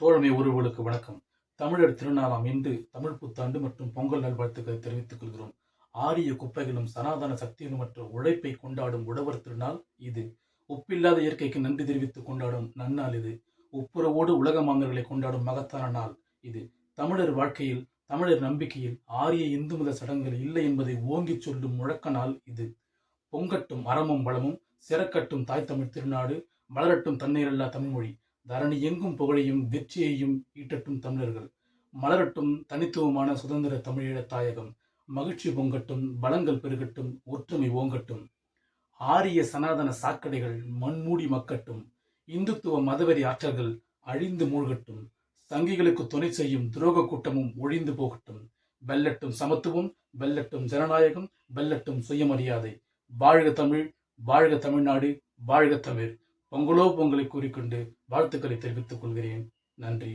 தோழமை உறவுகளுக்கு வணக்கம். தமிழர் திருநாளாம் இன்று தமிழ் புத்தாண்டு மற்றும் பொங்கல் நல்வாழ்த்துக்களை தெரிவித்துக் கொள்கிறோம். ஆரிய குப்பைகளும் சனாதன சக்திகளும் மற்ற உழைப்பை கொண்டாடும் உழவர் திருநாள் இது. உப்பில்லாத இயற்கைக்கு நன்றி தெரிவித்து கொண்டாடும் நன்னாள் இது. ஒப்புரவோடு உலக மாந்தர்களை கொண்டாடும் மகத்தான நாள் இது. தமிழர் வாழ்க்கையில் தமிழர் நம்பிக்கையில் ஆரிய இந்து மத சடங்குகள் இல்லை என்பதை ஓங்கிச் சொல்லும் முழக்க நாள் இது. பொங்கட்டும் அறமும் வளமும் சிறக்கட்டும் தாய் தமிழ் திருநாடு மலரட்டும் தண்ணீரல்லா தமிழ்மொழி. தரணி எங்கும் புகழையும் வெற்றியையும் ஈட்டட்டும் தமிழர்கள். மலரட்டும் தனித்துவமான சுதந்திர தமிழீழ தாயகம். மகிழ்ச்சி பொங்கட்டும் பலங்கள் பெருகட்டும் ஒற்றுமை ஓங்கட்டும். ஆரிய சனாதன சாக்கடைகள் மண்மூடி மக்கட்டும். இந்துத்துவ மதவெறி ஆற்றல்கள் அழிந்து மூழ்கட்டும். சங்கிகளுக்கு துணை செய்யும் துரோக கூட்டமும் ஒழிந்து போகட்டும். வெல்லட்டும் சமத்துவம் வெல்லட்டும் ஜனநாயகம் வெல்லட்டும் சுயமரியாதை. வாழ்க தமிழ் வாழ்க தமிழ்நாடு வாழ்க தமிழ். பொங்கலோ பொங்கலை கூறிக்கொண்டு வாழ்த்துக்களை தெரிவித்துக் கொள்கிறேன். நன்றி.